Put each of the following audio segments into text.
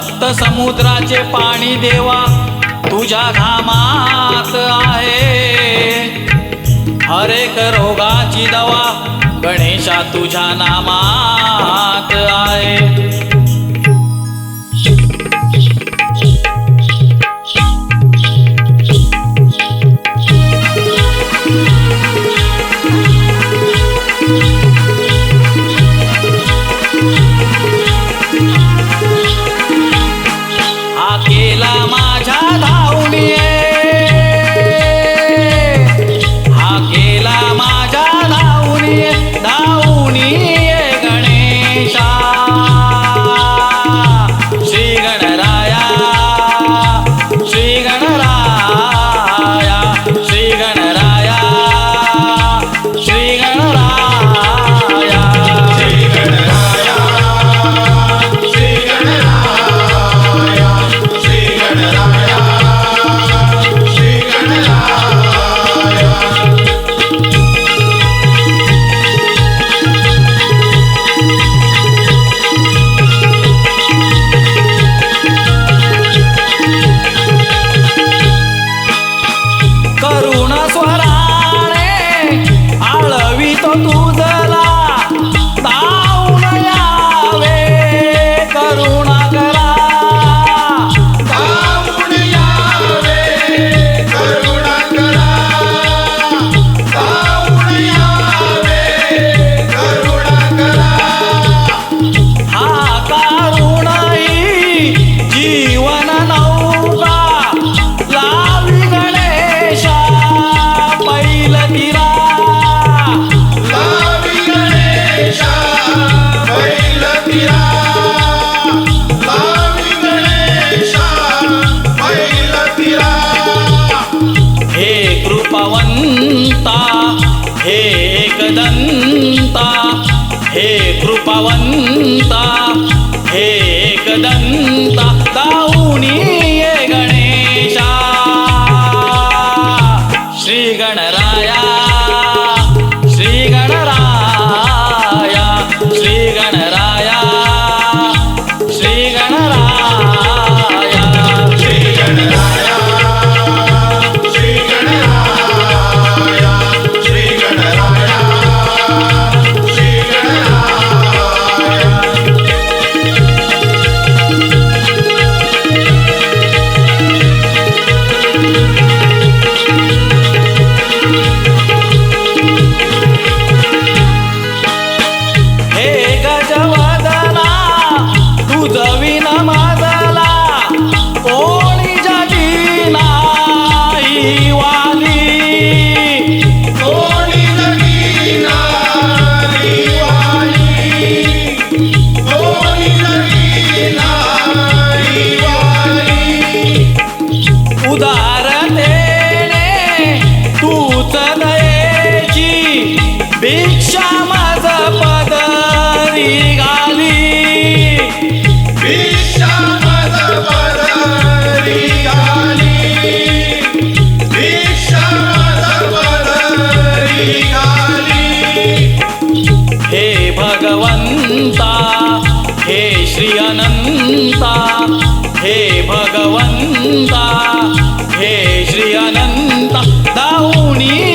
सप्त समुद्राचे पाणी देवा तुझ्या घामात आहे. हरेक रोगाची दवा गणेशा तुझ्या नामात आहे. 打 श्री अनंता हे भगवंता हे श्री अनंता दाऊणी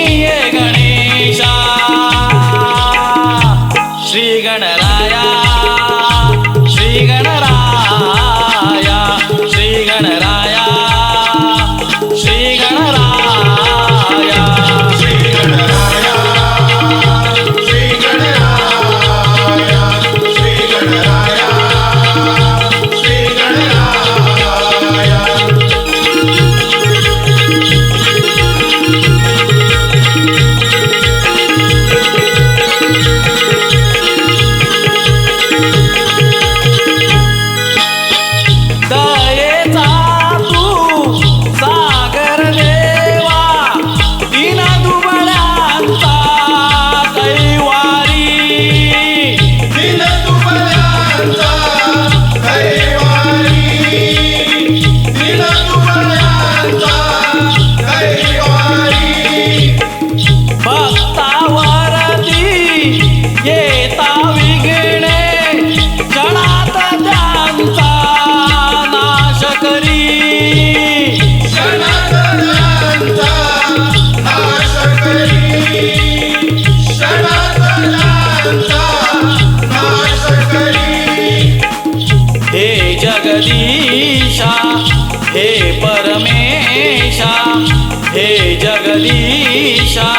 हे जगदीशा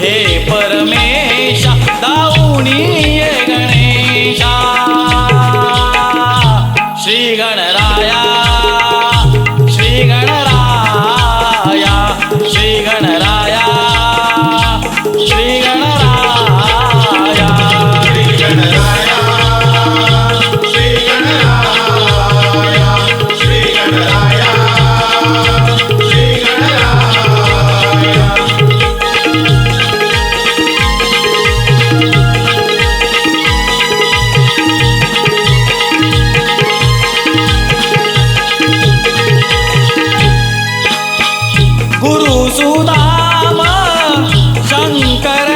हे परमेशा दाऊनी गणे cara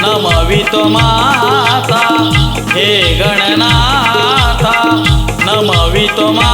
नमवितो माता. हे गणनाथा नमवितो